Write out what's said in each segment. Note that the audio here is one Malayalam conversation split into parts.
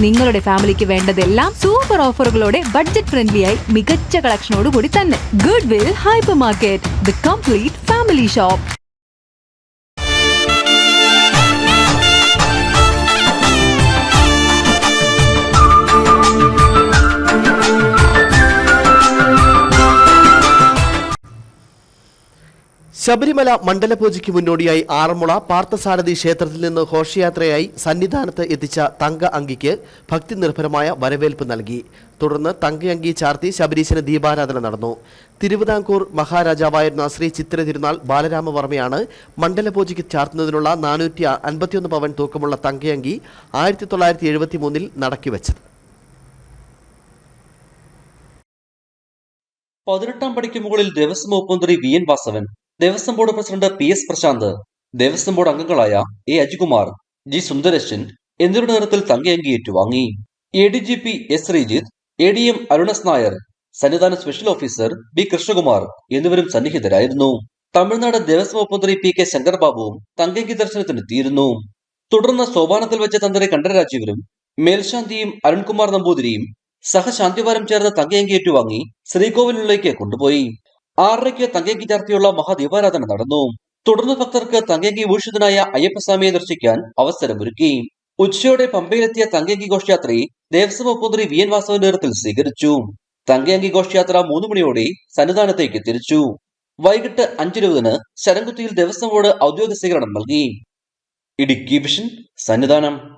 നിങ്ങളുടെ ഫാമിലിക്ക് വേണ്ടതെല്ലാം സൂപ്പർ ഓഫറുകളോടെ ബഡ്ജറ്റ് ഫ്രണ്ട്ലി ആയി മികച്ച കളക്ഷനോട് കൂടി തന്നെ. Goodwill hypermarket the complete family shop Sabarimala മണ്ഡലപൂജയ്ക്ക് മുന്നോടിയായി ആറന്മുള പാർത്ഥസാരഥി ക്ഷേത്രത്തിൽ നിന്ന് ഘോഷയാത്രയായി സന്നിധാനത്ത് എത്തിച്ച തങ്ക അങ്കിക്ക് ഭക്തി നിർഭരമായ വരവേൽപ്പ് നൽകി. തുടർന്ന് തങ്ക അങ്കി ചാർത്തി ശബരീശന് ദീപാരാധന നടന്നു. തിരുവിതാംകൂർ മഹാരാജാവായിരുന്ന ശ്രീ ചിത്ര തിരുനാൾ ബാലരാമവർമ്മയാണ് മണ്ഡലപൂജയ്ക്ക് ചാർത്തുന്നതിനുള്ള നാനൂറ്റി അൻപത്തിയൊന്ന് പവൻ തൂക്കമുള്ള തങ്കയങ്കി ആയിരത്തി തൊള്ളായിരത്തി എഴുപത്തി മൂന്നിൽ നടക്കിവെച്ചത്. പതിനെട്ടാം പടിക്ക് മുകളിൽ ദേവസ്വം വകുപ്പ് മന്ത്രി V N Vasavan. Devaswom board president P S Prashanth Devaswom board അംഗങ്ങളായ എ. അജികുമാർ ജി. സുന്ദരശൻ എന്നിവരുടെ നേതൃത്വത്തിൽ തങ്കയങ്കി ഏറ്റുവാങ്ങി A. D. G. P. S. Sreejith A. D. M. Arun S Nair സന്നിധാന special officer B. Krishnakumar എന്നിവരും സന്നിഹിതരായിരുന്നു. തമിഴ്നാട് ദേവസ്വം മന്ത്രി പി. കെ. ശങ്കർബാബുവും തങ്കയങ്കി ദർശനത്തിനെത്തിയിരുന്നു തുടർന്ന് സോപാനത്തിൽ വെച്ച തന്ത്രി കണ്ഠരാജീവരും മേൽശാന്തിയും അരുൺകുമാർ നമ്പൂതിരിയും സഹശാന്തിവാരം ചേർന്ന് തങ്കയങ്കി ഏറ്റുവാങ്ങി ശ്രീകോവിലിലേക്ക് കൊണ്ടുപോയി. ആറരയ്ക്ക് തങ്കങ്കി ചാർത്തിയുള്ള മഹാദീപാരാധന നടന്നു. തുടർന്ന് ഭക്തർക്ക് തങ്കങ്കി ഭൂഷിതനായ അയ്യപ്പസ്വാമിയെ ദർശിക്കാൻ അവസരമൊരുക്കി. ഉച്ചയോടെ പമ്പയിലെത്തിയ തങ്കങ്കി ഘോഷയാത്രയെ ദേവസ്വം മുഖ്യമന്ത്രി മന്ത്രി വി എൻ വാസവന്റെ നേതൃത്വത്തിൽ സ്വീകരിച്ചു. തങ്കയങ്കി ഘോഷയാത്ര മൂന്ന് മണിയോടെ സന്നിധാനത്തേക്ക് തിരിച്ചു. വൈകിട്ട് അഞ്ചിരുപതിന് ശരംകുത്തിയിൽ ദേവസ്വം ബോർഡ് ഔദ്യോഗിക സ്വീകരണം നൽകി. ഇടുക്കി വിഷൻ സന്നിധാനം.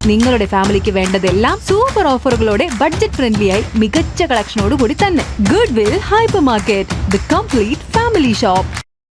നിങ്ങളുടെ ഫാമിലിക്ക് വേണ്ടതെല്ലാം സൂപ്പർ ഓഫറുകളോടെ ബഡ്ജറ്റ് ഫ്രണ്ട്ലി ആയി മികച്ച കളക്ഷനോട് കൂടി തന്നെ goodwill hypermarket the complete family shop.